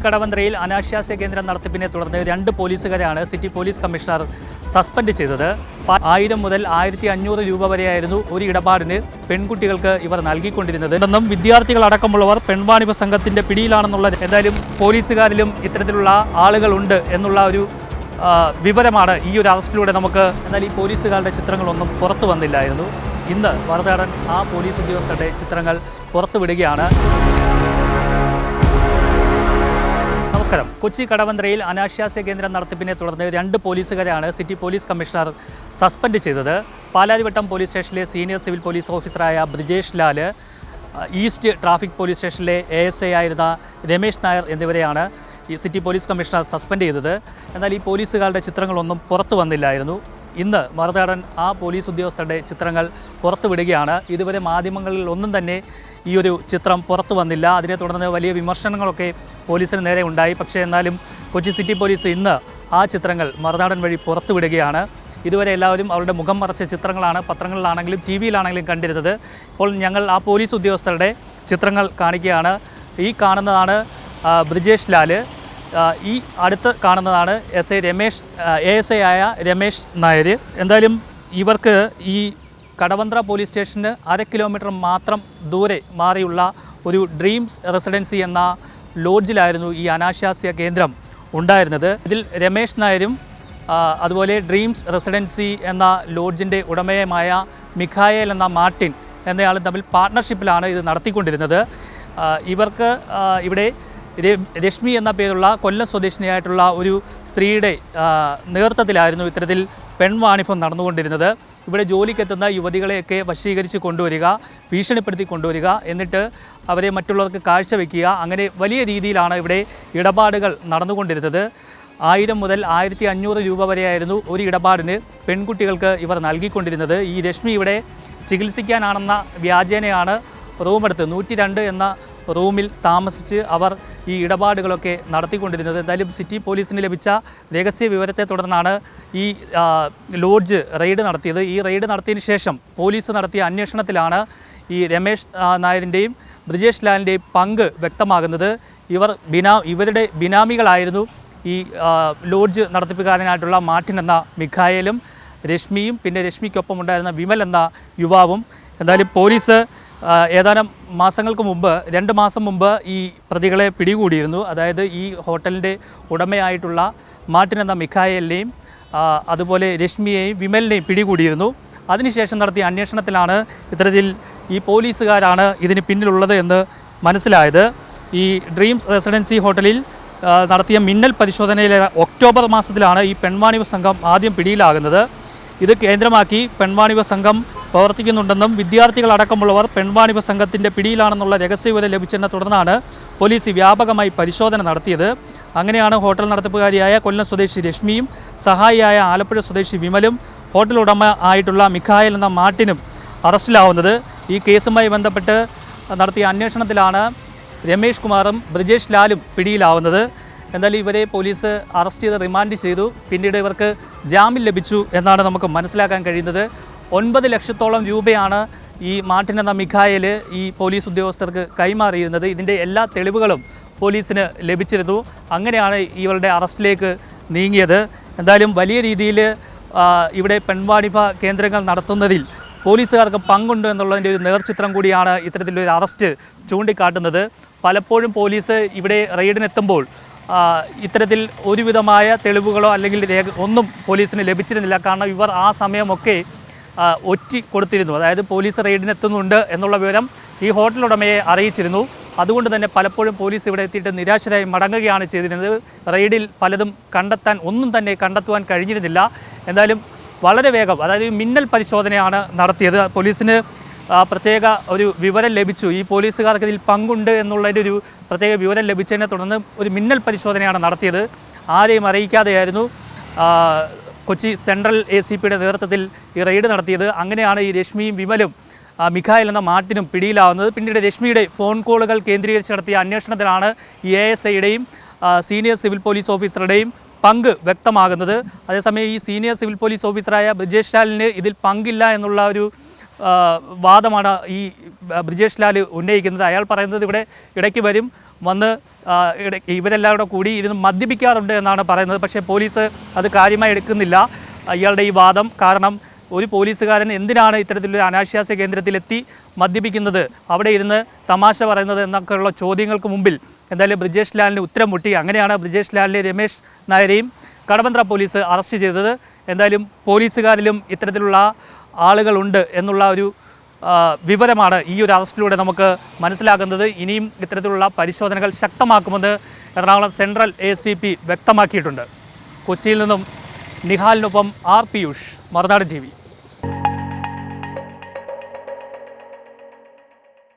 കടവന്ത്രയിൽ അനാശാസ്യ കേന്ദ്രം നടത്തിപ്പിനെ തുടർന്ന് രണ്ട് പോലീസുകാരാണ് സിറ്റി പോലീസ് കമ്മീഷണർ സസ്പെൻഡ് ചെയ്തത്. ആയിരം മുതൽ ആയിരത്തി അഞ്ഞൂറ് രൂപ വരെയായിരുന്നു ഒരു ഇടപാടിന് പെൺകുട്ടികൾക്ക് ഇവർ നൽകിക്കൊണ്ടിരുന്നത്. എന്നും വിദ്യാർത്ഥികളടക്കമുള്ളവർ പെൺവാണിഭ സംഘത്തിന്റെ പിടിയിലാണെന്നുള്ള എന്തായാലും പോലീസുകാരിലും ഇത്തരത്തിലുള്ള ആളുകളുണ്ട് എന്നുള്ള ഒരു വിവരമാണ് ഈ ഒരു അറസ്റ്റിലൂടെ നമുക്ക് എന്നാൽ ഈ പോലീസുകാരുടെ ചിത്രങ്ങളൊന്നും പുറത്തു വന്നില്ലായിരുന്നു. ഇന്ന് വറുതാടൻ ആ പോലീസ് ഉദ്യോഗസ്ഥരുടെ ചിത്രങ്ങൾ പുറത്തുവിടുകയാണ്. നമസ്കാരം. കൊച്ചി കടവന്ത്രയിൽ അനാശാസ്യ കേന്ദ്രം നടത്തിപ്പിനെ തുടർന്ന് രണ്ട് പോലീസുകാരെയാണ് സിറ്റി പോലീസ് കമ്മീഷണർ സസ്പെൻഡ് ചെയ്തത്. പാലാരിവട്ടം പോലീസ് സ്റ്റേഷനിലെ സീനിയർ സിവിൽ പോലീസ് ഓഫീസറായ Brijesh Lal east traffic police സ്റ്റേഷനിലെ എ എസ് ഐ ആയിരുന്ന രമേശ് നായർ എന്നിവരെയാണ് ഈ സിറ്റി പോലീസ് കമ്മീഷണർ സസ്പെൻഡ് ചെയ്തത്. എന്നാൽ ഈ പോലീസുകാരുടെ ചിത്രങ്ങളൊന്നും പുറത്തു വന്നില്ലായിരുന്നു. ഇന്ന് മറുതാടൻ ആ പോലീസ് ഉദ്യോഗസ്ഥരുടെ ചിത്രങ്ങൾ പുറത്തുവിടുകയാണ്. ഇതുവരെ മാധ്യമങ്ങളിൽ ഒന്നും തന്നെ ഈ ഒരു ചിത്രം പുറത്തു വന്നില്ല. അതിനെ തുടർന്ന് വലിയ വിമർശനങ്ങളൊക്കെ പോലീസിന് നേരെ ഉണ്ടായി. പക്ഷേ എന്നാലും കൊച്ചി സിറ്റി പോലീസ് ഇന്ന് ആ ചിത്രങ്ങൾ മറുനാടൻ വഴി പുറത്തുവിടുകയാണ്. ഇതുവരെ എല്ലാവരും അവരുടെ മുഖം മറച്ച ചിത്രങ്ങളാണ് പത്രങ്ങളിലാണെങ്കിലും ടി വിയിലാണെങ്കിലും കണ്ടിരുന്നത്. ഇപ്പോൾ ഞങ്ങൾ ആ പോലീസ് ഉദ്യോഗസ്ഥരുടെ ചിത്രങ്ങൾ കാണിക്കുകയാണ്. ഈ കാണുന്നതാണ് ബ്രിജേഷ് ആ, ഈ അടുത്ത് കാണുന്നതാണ് S I Ramesh A S I ആയ രമേശ് നായർ. എന്തായാലും ഇവർക്ക് ഈ കടവന്ത്ര പോലീസ് സ്റ്റേഷന് അര കിലോമീറ്റർ മാത്രം ദൂരെ മാറിയുള്ള ഒരു ഡ്രീംസ് റെസിഡൻസി എന്ന ലോഡ്ജിലായിരുന്നു ഈ അനാശാസ്യ കേന്ദ്രം ഉണ്ടായിരുന്നത്. ഇതിൽ രമേശ് നായരും അതുപോലെ ഡ്രീംസ് റെസിഡൻസി എന്ന ലോഡ്ജിന്റെ ഉടമയുമായ മിഖായേൽ എന്ന മാർട്ടിൻ എന്നയാളും തമ്മിൽ പാർട്ട്ണർഷിപ്പിലാണ് ഇത് നടത്തിക്കൊണ്ടിരുന്നത്. ഇവർക്ക് ഇവിടെ രശ്മി എന്ന പേരുള്ള കൊല്ലം സ്വദേശിനിയായിട്ടുള്ള ഒരു സ്ത്രീയുടെ നേതൃത്വത്തിലായിരുന്നു ഇത്തരത്തിൽ പെൺവാണിഭം നടന്നുകൊണ്ടിരുന്നത്. ഇവിടെ ജോലിക്കെത്തുന്ന യുവതികളെയൊക്കെ വശീകരിച്ച് കൊണ്ടുവരിക ഭീഷണിപ്പെടുത്തി കൊണ്ടുവരിക എന്നിട്ട് അവരെ മറ്റുള്ളവർക്ക് കാഴ്ചവെക്കുക. അങ്ങനെ വലിയ രീതിയിലാണ് ഇവിടെ ഇടപാടുകൾ നടന്നുകൊണ്ടിരുന്നത്. ആയിരം മുതൽ ആയിരത്തി അഞ്ഞൂറ് രൂപ വരെയായിരുന്നു ഒരു ഇടപാടിന് പെൺകുട്ടികൾക്ക് ഇവർ നൽകിക്കൊണ്ടിരുന്നത്. ഈ രശ്മി ഇവിടെ ചികിത്സിക്കാനാണെന്ന വ്യാജേനയാണ് റൂമെടുത്ത്. നൂറ്റി രണ്ട് എന്ന റൂമിൽ താമസിച്ച് അവർ ഈ ഇടപാടുകളൊക്കെ നടത്തിക്കൊണ്ടിരുന്നത്. എന്തായാലും സിറ്റി പോലീസിന് ലഭിച്ച രഹസ്യ വിവരത്തെ തുടർന്നാണ് ഈ ലോഡ്ജ് റെയ്ഡ് നടത്തിയത്. ഈ റെയ്ഡ് നടത്തിയതിന് ശേഷം പോലീസ് നടത്തിയ അന്വേഷണത്തിലാണ് ഈ രമേശ് നായരിന്റെയും ബ്രിജേഷ് ലാലിന്റെയും പങ്ക് വ്യക്തമാകുന്നത്. ഇവർ ബിനാ ഇവരുടെ ബിനാമികളായിരുന്നു ഈ ലോഡ്ജ് നടത്തിപ്പുകാരനായിട്ടുള്ള മാർട്ടിൻ എന്ന മിഖായലും രശ്മിയും പിന്നെ രശ്മിക്കൊപ്പം ഉണ്ടായിരുന്ന വിമൽ എന്ന യുവാവും. എന്തായാലും പോലീസ് ഏതാനും മാസങ്ങൾക്ക് മുമ്പ് രണ്ട് മാസം മുമ്പ് ഈ പ്രതികളെ പിടികൂടിയിരുന്നു. അതായത് ഈ ഹോട്ടലിന്റെ ഉടമയായിട്ടുള്ള മാർട്ടിൻ എന്ന മിഖായലിനെയും അതുപോലെ രശ്മിയെയും വിമലിനെയും പിടികൂടിയിരുന്നു. അതിനുശേഷം നടത്തിയ അന്വേഷണത്തിലാണ് ഇത്തരത്തിൽ ഈ പോലീസുകാരാണ് ഇതിന് പിന്നിലുള്ളത് എന്ന് മനസ്സിലായത്. ഈ ഡ്രീംസ് റെസിഡൻസി ഹോട്ടലിൽ നടത്തിയ മിന്നൽ പരിശോധനയിലെ ഒക്ടോബർ മാസത്തിലാണ് ഈ പെൺവാണിഭ സംഘം ആദ്യം പിടിയിലാകുന്നത്. ഇത് കേന്ദ്രമാക്കി പെൺവാണിഭ സംഘം പ്രവർത്തിക്കുന്നുണ്ടെന്നും വിദ്യാർത്ഥികളടക്കമുള്ളവർ പെൺവാണിഭ സംഘത്തിന്റെ പിടിയിലാണെന്നുള്ള രഹസ്യവിവരം ലഭിച്ചതിനെ തുടർന്നാണ് പോലീസ് വ്യാപകമായി പരിശോധന നടത്തിയത്. അങ്ങനെയാണ് ഹോട്ടൽ നടത്തിപ്പുകാരിയായ കൊല്ലം സ്വദേശി രശ്മിയും സഹായിയായ ആലപ്പുഴ സ്വദേശി വിമലും ഹോട്ടൽ ഉടമ ആയിട്ടുള്ള മിഖായൽ എന്ന മാട്ടിനും അറസ്റ്റിലാവുന്നത്. ഈ കേസുമായി ബന്ധപ്പെട്ട് നടത്തിയ അന്വേഷണത്തിലാണ് രമേഷ് കുമാറും ബ്രിജേഷ് ലാലും പിടിയിലാവുന്നത്. എന്തായാലും ഇവരെ പോലീസ് അറസ്റ്റ് ചെയ്ത് റിമാൻഡ് ചെയ്തു. പിന്നീട് ഇവർക്ക് ജാമ്യം ലഭിച്ചു എന്നാണ് നമുക്ക് മനസ്സിലാക്കാൻ കഴിയുന്നത്. ഒൻപത് ലക്ഷത്തോളം രൂപയാണ് ഈ മാർട്ടിൻ എന്ന മിഖായൽ ഈ പോലീസ് ഉദ്യോഗസ്ഥർക്ക് കൈമാറിയിരുന്നത്. ഇതിന്റെ എല്ലാ തെളിവുകളും പോലീസിന് ലഭിച്ചിരുന്നു. അങ്ങനെയാണ് ഇവരുടെ അറസ്റ്റിലേക്ക് നീങ്ങിയത്. എന്തായാലും വലിയ രീതിയിൽ ഇവിടെ പെൺവാണിഭ കേന്ദ്രങ്ങൾ നടത്തുന്നതിൽ പോലീസുകാർക്ക് പങ്കുണ്ട് എന്നുള്ളതിന്റെ ഒരു നേർചിത്രം കൂടിയാണ് ഇത്തരത്തിലൊരു അറസ്റ്റ് ചൂണ്ടിക്കാട്ടുന്നത്. പലപ്പോഴും പോലീസ് ഇവിടെ റെയ്ഡിനെത്തുമ്പോൾ ഇത്തരത്തിൽ ഒരുവിധമായ തെളിവുകളോ അല്ലെങ്കിൽ രേഖ ഒന്നും പോലീസിന് ലഭിച്ചിരുന്നില്ല. കാരണം ഇവർ ആ സമയമൊക്കെ ഒറ്റി കൊടുത്തിരുന്നു. അതായത് പോലീസ് റെയ്ഡിനെത്തുന്നുണ്ട് എന്നുള്ള വിവരം ഈ ഹോട്ടൽ ഉടമയെ അറിയിച്ചിരുന്നു. അതുകൊണ്ട് തന്നെ പലപ്പോഴും പോലീസ് ഇവിടെ എത്തിയിട്ട് നിരാശരായി മടങ്ങുകയാണ് ചെയ്തിരുന്നത്. റെയ്ഡിൽ പലതും കണ്ടെത്താൻ ഒന്നും തന്നെ കണ്ടെത്തുവാൻ കഴിഞ്ഞിരുന്നില്ല. എന്തായാലും വളരെ വേഗം അതായത് മിന്നൽ പരിശോധനയാണ് നടത്തിയത്. പോലീസിന് പ്രത്യേക ഒരു വിവരം ലഭിച്ചു. ഈ പോലീസുകാർക്ക് ഇതിൽ പങ്കുണ്ട് എന്നുള്ളതിന്റെ ഒരു പ്രത്യേക വിവരം ലഭിച്ചതിനെ തുടർന്ന് ഒരു മിന്നൽ പരിശോധനയാണ് നടത്തിയത്. ആരെയും അറിയിക്കാതെയായിരുന്നു. കൊച്ചി സെൻട്രൽ എ സി പിയുടെ നേതൃത്വത്തിൽ ഈ റെയ്ഡ് നടത്തിയത്. അങ്ങനെയാണ് ഈ രശ്മിയും വിമലും മിഖായിൽ എന്ന മാർട്ടിനും പിടിയിലാവുന്നത്. പിന്നീട് രശ്മിയുടെ ഫോൺ കോളുകൾ കേന്ദ്രീകരിച്ച് നടത്തിയ അന്വേഷണത്തിലാണ് എ എസ് ഐയുടെയും സീനിയർ സിവിൽ പോലീസ് ഓഫീസറുടെയും പങ്ക് വ്യക്തമാകുന്നത്. അതേസമയം ഈ സീനിയർ സിവിൽ പോലീസ് ഓഫീസറായ ബ്രിജേഷ് ലാലിന് ഇതിൽ പങ്കില്ല എന്നുള്ള ഒരു വാദമാണ് ഈ ബ്രിജേഷ് ലാൽ ഉന്നയിക്കുന്നത്. അയാൾ പറയുന്നത് ഇവിടെ ഇടയ്ക്ക് വരും. വന്ന് ആ, ഇട- ഇവരെല്ലാം കൂടെ ഇരുന്ന് മദ്യപിക്കാറുണ്ട് എന്നാണ് പറയുന്നത്. പക്ഷേ പോലീസ് അത് കാര്യമായി എടുക്കുന്നില്ല. ഇയാളുടെ ഈ വാദം കാരണം ഒരു പോലീസുകാരൻ എന്തിനാണ് ഇത്തരത്തിലൊരു അനാശാസ്യ കേന്ദ്രത്തിലെത്തി മദ്യപിക്കുന്നത്? അവിടെ ഇരുന്ന് തമാശ പറയുന്നത് എന്നൊക്കെയുള്ള ചോദ്യങ്ങൾക്ക് മുമ്പിൽ എന്തായാലും ബ്രിജേഷ് ലാലിന് ഉത്തരം മുട്ടി. അങ്ങനെയാണ് ബ്രിജേഷ് ലാലിനെ രമേശ് നായരെയും കടവന്ത്ര പോലീസ് അറസ്റ്റ് ചെയ്തത്. എന്തായാലും പോലീസുകാരിലും ഇത്തരത്തിലുള്ള ആളുകളുണ്ട് എന്നുള്ള ഒരു വിവരമാണ് ഈ ഒരു അറസ്റ്റിലൂടെ നമുക്ക് മനസ്സിലാകുന്നത്. ഇനിയും ഇത്തരത്തിലുള്ള പരിശോധനകൾ ശക്തമാക്കുമെന്ന് Ernakulam central A C P വ്യക്തമാക്കിയിട്ടുണ്ട്. കൊച്ചിയിൽ നിന്നും നിഹാലിനൊപ്പം ആർ പിയൂഷ് മറുനാട് ടി